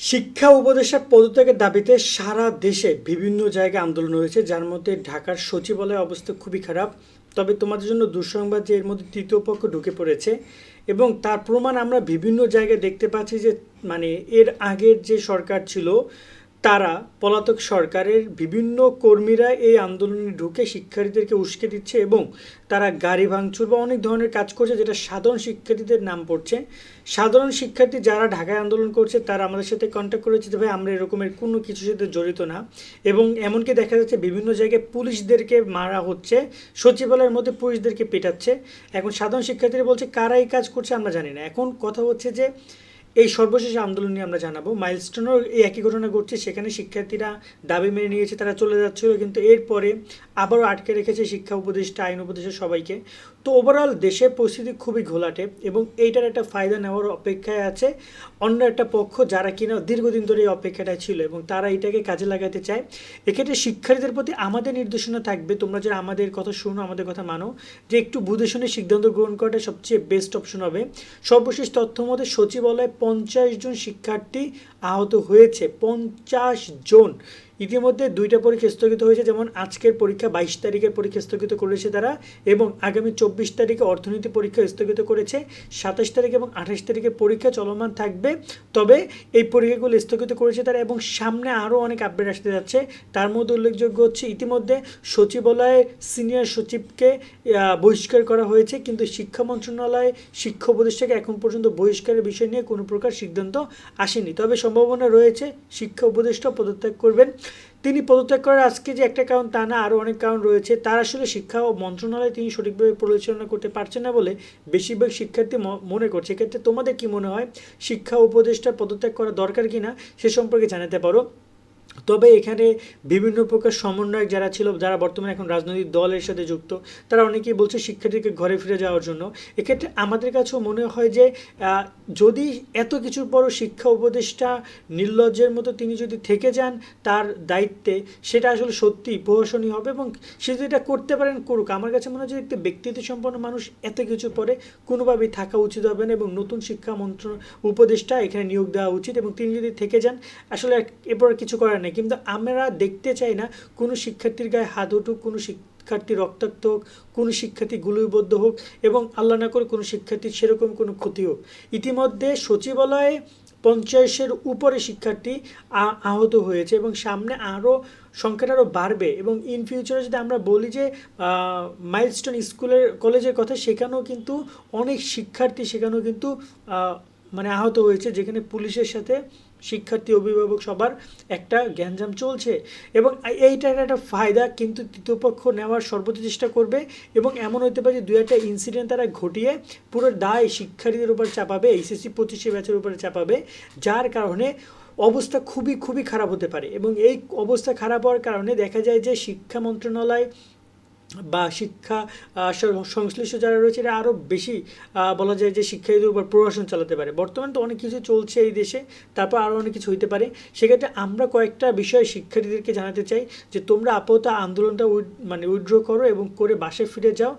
শিক্ষা উপদেশের পদত্যাগের দাবিতে সারা দেশে বিভিন্ন জায়গায় আন্দোলন হয়েছে, যার মধ্যে ঢাকার সচিবালয়ের অবস্থা খুবই খারাপ। তবে তোমাদের জন্য দুঃসংবাদ যে এর মধ্যে তৃতীয় পক্ষ ঢুকে পড়েছে এবং তার প্রমাণ আমরা বিভিন্ন জায়গায় দেখতে পাচ্ছি যে মানে এর আগের যে সরকার ছিল তারা পলাতক সরকারের বিভিন্ন কর্মীরা এই আন্দোলনে ঢুকে শিক্ষার্থীদেরকে উস্কে দিচ্ছে এবং তারা গাড়ি ভাঙচুর বা অনেক ধরনের কাজ করছে যেটা সাধারণ শিক্ষার্থীদের নাম পড়ছে। সাধারণ শিক্ষার্থী যারা ঢাকায় আন্দোলন করছে তারা আমাদের সাথে কন্ট্যাক্ট করেছে যে, ভাই, আমরা এরকমের কোনো কিছুর সাথে জড়িত না। এবং এমনকি দেখা যাচ্ছে বিভিন্ন জায়গায় পুলিশদেরকে মারা হচ্ছে, সচিবালয়ের মধ্যে পুলিশদেরকে পেটাচ্ছে। এখন সাধারণ শিক্ষার্থীরা বলছে, কারা এই কাজ করছে আমরা জানি না। এখন কথা হচ্ছে যে এই সর্বশেষ আন্দোলন নিয়ে আমরা জানাব। মাইলস্টোনও এই একই ঘটনা ঘটছে, সেখানে শিক্ষার্থীরা দাবি মেনে নিয়েছে, তারা চলে যাচ্ছিল, কিন্তু এরপরে আবারও আটকে রেখেছে শিক্ষা উপদেষ্টা, আইন উপদেষ্টা সবাইকে। তো ওভারঅল দেশে পরিস্থিতি খুবই ঘোলাটে এবং এইটার একটা ফায়দা নেওয়ার অপেক্ষায় আছে। অন্য একটা পক্ষ যারা কিনা দীর্ঘদিন ধরে এই অপেক্ষাটা ছিল এবং তারা এটাকে কাজে লাগাতে চায়, এক্ষেত্রে শিক্ষার্থীদের প্রতি আমাদের নির্দেশনা থাকবে। তোমরা যারা আমাদের কথা শুনো, আমাদের কথা মানো, যে একটু বুঝে শুনে সিদ্ধান্ত গ্রহণ করাটা সবচেয়ে বেস্ট অপশন হবে। সর্বশেষ তথ্য মতে সচিবালয়ে পঞ্চাশ জন শিক্ষার্থী আহত হয়েছে, পঞ্চাশ জন। ইতিমধ্যে দুইটা পরীক্ষা স্থগিত হয়েছে, যেমন আজকের পরীক্ষা বাইশ তারিখের পরীক্ষা স্থগিত করেছে তারা এবং আগামী চব্বিশ তারিখে অর্থনীতি পরীক্ষা স্থগিত করেছে। সাতাশ তারিখ এবং আঠাশ তারিখে পরীক্ষা চলমান থাকবে, তবে এই পরীক্ষাগুলো স্থগিত করেছে তারা এবং সামনে আরও অনেক আপডেট আসতে যাচ্ছে। তার মধ্যে উল্লেখযোগ্য হচ্ছে ইতিমধ্যে সচিবালয়ের সিনিয়র সচিবকে বহিষ্কার করা হয়েছে, কিন্তু শিক্ষা মন্ত্রণালয়, শিক্ষা উপদেষ্টাকে এখন পর্যন্ত বহিষ্কারের বিষয় নিয়ে কোনো প্রকার সিদ্ধান্ত আসেনি। তবে সম্ভাবনা রয়েছে, শিক্ষা উপদেষ্টা পদত্যাগ করবেন। তিনি পদত্যাগ করার আজকে যে একটা কারণ, তা না, আরও অনেক কারণ রয়েছে। তার আসলে শিক্ষা ও মন্ত্রণালয় তিনি সঠিকভাবে পরিচালনা করতে পারছেন না বলে বেশিরভাগ শিক্ষার্থী মনে করছে। এক্ষেত্রে তোমাদের কি মনে হয়? শিক্ষা উপদেষ্টা পদত্যাগ করা দরকার কি না সে সম্পর্কে জানাতে পারো। তবে এখানে বিভিন্ন প্রকার সমন্বয়ক যারা ছিল, যারা বর্তমানে এখন রাজনৈতিক দলের সাথে যুক্ত, তারা অনেকেই বলছে শিক্ষার্থীকে ঘরে ফিরে যাওয়ার জন্য। এক্ষেত্রে আমাদের কাছেও মনে হয় যে যদি এত কিছুর পরও শিক্ষা উপদেষ্টা নির্লজ্জের মতো তিনি যদি থেকে যান তার দায়িত্বে, সেটা আসলে সত্যি প্রহসনীয় হবে এবং সে যদি এটা করতে পারেন, করুক। আমার কাছে মনে হয় যে একটি ব্যক্তিত্ব সম্পন্ন মানুষ এত কিছু পরে কোনোভাবেই থাকা উচিত হবে না এবং নতুন শিক্ষা মন্ত্র, উপদেষ্টা এখানে নিয়োগ দেওয়া উচিত এবং তিনি যদি থেকে যান, আসলে এরপর কিছু করার নেই। কিন্তু আমরা দেখতে চাই না কোনো শিক্ষার্থীর গায়ে হাত উঠুক, কোনো শিক্ষার্থী রক্তাক্ত হোক, কোনো শিক্ষার্থী গুলিবদ্ধ হোক এবং আল্লাহ না করে কোনো শিক্ষার্থীর সেরকম কোনো ক্ষতি হোক। ইতিমধ্যে সচিবালয়ে পঞ্চাশের উপরে শিক্ষার্থী আহত হয়েছে এবং সামনে আরও সংখ্যাটা আরও বাড়বে এবং ইন ফিউচারে যদি আমরা বলি যে মাইলস্টোন স্কুলের, কলেজের কথা, সেখানেও কিন্তু অনেক শিক্ষার্থী সেখানেও কিন্তু মানে আহত হয়েছে যেখানে পুলিশের সাথে শিক্ষার্থী, অভিভাবক সবার একটা গ্যাঞ্জাম চলছে এবং এইটার একটা ফায়দা কিন্তু তৃতীয় পক্ষ নেওয়ার সর্বোচ্চ চেষ্টা করবে এবং এমন হতে পারে যে দু একটা ইনসিডেন্ট তারা ঘটিয়ে পুরো দায় শিক্ষার্থীদের উপর চাপাবে, এইচএসসি পঁচিশে ব্যাচের উপরে চাপাবে, যার কারণে অবস্থা খুবই খুবই খারাপ হতে পারে এবং এই অবস্থা খারাপ হওয়ার কারণে দেখা যায় যে শিক্ষা মন্ত্রণালয় বা শিক্ষা সংশ্লিষ্ট যারা রয়েছে, এরা আরও বেশি বলা যায় যে শিক্ষার্থীদের উপর প্রশাসন চালাতে পারে। বর্তমানে তো অনেক কিছু চলছে এই দেশে, তারপর আরও অনেক কিছু হইতে পারে। সেক্ষেত্রে আমরা কয়েকটা বিষয় শিক্ষার্থীদেরকে জানাতে চাই যে তোমরা আপাতত আন্দোলনটা মানে উইথড্র করো এবং করে বাসে ফিরে যাও।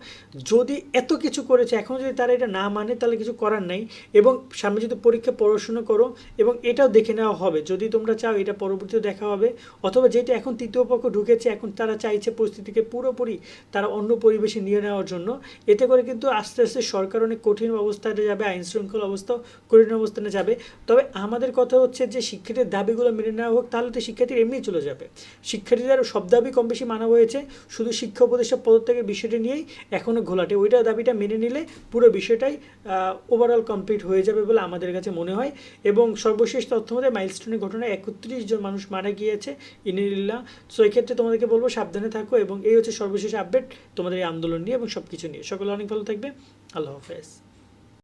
যদি এত কিছু করেছে, এখন যদি তারা এটা না মানে তাহলে কিছু করার নাই এবং সামনে যদি পরীক্ষা পড়াশুনো করো এবং এটাও দেখে নেওয়া হবে। যদি তোমরা চাও এটা পরবর্তীতে দেখা হবে, অথবা যেটা এখন তৃতীয় পক্ষ ঢুকেছে, এখন তারা চাইছে পরিস্থিতিকে পুরোপুরি তারা অন্য পরিবেশে নিয়ে নেওয়ার জন্য। এতে করে কিন্তু আস্তে আস্তে সরকার অনেক কঠিন অবস্থাতে যাবে আইন শৃঙ্খলা অবস্থা, কঠিন অবস্থানে যাবে। তবে আমাদের কথা হচ্ছে যে শিক্ষার্থীর দাবিগুলো মেনে নেওয়া হোক, তাহলে তো শিক্ষার্থীর এমনিই চলে যাবে। শিক্ষার্থীদের সব দাবি কম বেশি মানা হয়েছে, শুধু শিক্ষা উপদেষ্টা পদত্যাগের বিষয়টি নিয়েই এখনও ঘোলাটে। ওইটা দাবিটা মেনে নিলে পুরো বিষয়টাই ওভারঅল কমপ্লিট হয়ে যাবে বলে আমাদের কাছে মনে হয়। এবং সর্বশেষ তথ্য মধ্যে মাইলস্টোনের ঘটনায় একত্রিশ জন মানুষ মারা গিয়েছে ইনিল্লা সো এক্ষেত্রে তোমাদেরকে বলব সাবধানে থাকো এবং এই হচ্ছে সর্বশেষ আপডেট তোমাদের এই আন্দোলন নিয়ে এবং সব কিছু নিয়ে। সকলে অনেক ভালো থাকবে। আল্লাহ হাফেজ।